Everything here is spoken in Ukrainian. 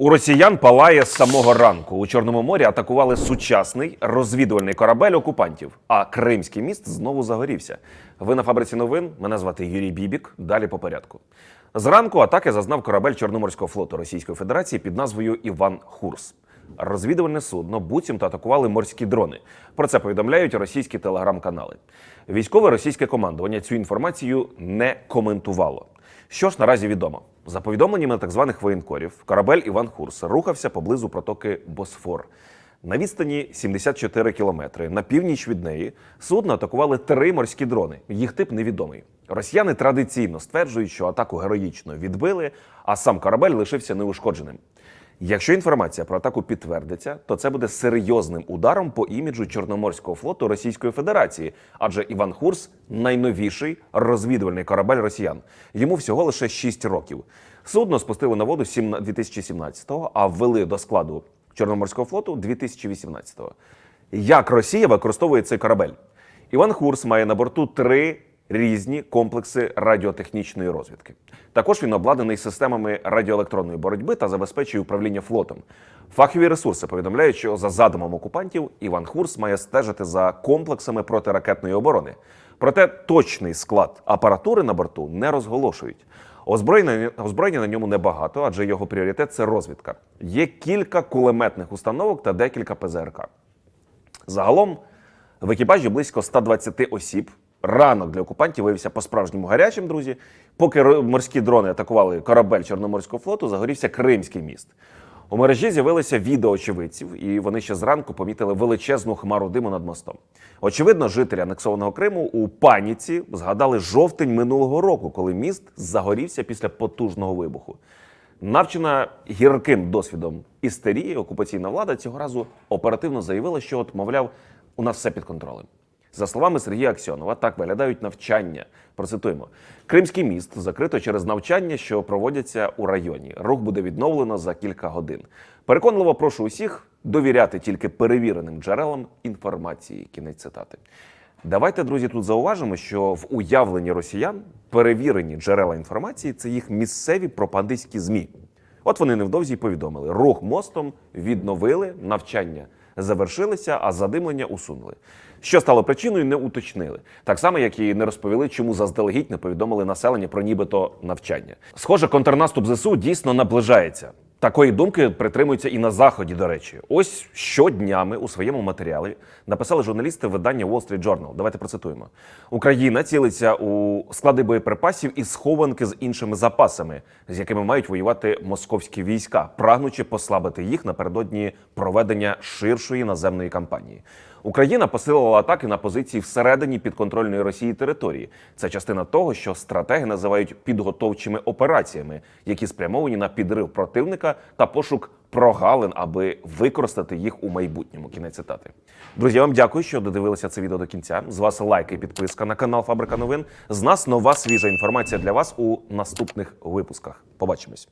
У росіян палає з самого ранку. У Чорному морі атакували сучасний розвідувальний корабель окупантів, а Кримський міст знову загорівся. Ви на фабриці новин. Мене звати Юрій Бібік. Далі по порядку. Зранку атаки зазнав корабель Чорноморського флоту Російської Федерації під назвою Іван Хурс. Розвідувальне судно буцімто атакували морські дрони. Про це повідомляють російські телеграм-канали. Військове російське командування цю інформацію не коментувало. Що ж наразі відомо? За повідомленнями так званих воєнкорів, корабель Іван Хурс рухався поблизу протоки Босфор. На відстані 74 кілометри на північ від неї судно атакували три морські дрони. Їх тип невідомий. Росіяни традиційно стверджують, що атаку героїчно відбили, а сам корабель лишився неушкодженим. Якщо інформація про атаку підтвердиться, то це буде серйозним ударом по іміджу Чорноморського флоту Російської Федерації, адже Іван Хурс найновіший розвідувальний корабель росіян. Йому всього лише 6 років. Судно спустили на воду 2017-го, а ввели до складу Чорноморського флоту 2018-го. Як Росія використовує цей корабель? Іван Хурс має на борту три різні комплекси радіотехнічної розвідки. Також він обладнаний системами радіоелектронної боротьби та забезпечує управління флотом. Фахові ресурси повідомляють, що за задумом окупантів Іван Хурс має стежити за комплексами протиракетної оборони. Проте точний склад апаратури на борту не розголошують. Озброєння, озброєння на ньому небагато, адже його пріоритет це розвідка. Є кілька кулеметних установок та декілька ПЗРК. Загалом в екіпажі близько 120 осіб. Ранок для окупантів виявився по-справжньому гарячим, друзі. Поки морські дрони атакували корабель Чорноморського флоту, загорівся Кримський міст. У мережі з'явилися відео очевидців, і вони ще зранку помітили величезну хмару диму над мостом. Очевидно, жителі анексованого Криму у паніці згадали жовтень минулого року, коли міст загорівся після потужного вибуху. Навчена гірким досвідом істерії, окупаційна влада цього разу оперативно заявила, що, от, мовляв, у нас все під контролем. За словами Сергія Аксьонова, так виглядають навчання. Процитуємо: Кримський міст закрито через навчання, що проводяться у районі. Рух буде відновлено за кілька годин. Переконливо прошу усіх довіряти тільки перевіреним джерелам інформації. Кінець цитати. Давайте, друзі, тут зауважимо, що в уявленні росіян перевірені джерела інформації це їх місцеві пропагандистські змі. От вони невдовзі й повідомили: рух мостом відновили, навчання завершилися, а задимлення усунули. Що стало причиною, не уточнили. Так само, як і не розповіли, чому заздалегідь не повідомили населення про нібито навчання. Схоже, контрнаступ ЗСУ дійсно наближається. Такої думки притримуються і на заході. До речі, ось щоднями у своєму матеріалі написали журналісти видання Wall Street Journal. Давайте процитуємо: Україна цілиться у склади боєприпасів і схованки з іншими запасами, з якими мають воювати московські війська, прагнучи послабити їх напередодні проведення ширшої наземної кампанії. Україна посилила атаки на позиції всередині підконтрольної Росії території. Це частина того, що стратеги називають підготовчими операціями, які спрямовані на підрив противника та пошук прогалин, аби використати їх у майбутньому. Кінець цитати. Друзі, я вам дякую, що додивилися це відео до кінця. З вас лайк і підписка на канал Фабрика новин. З нас нова свіжа інформація для вас у наступних випусках. Побачимось.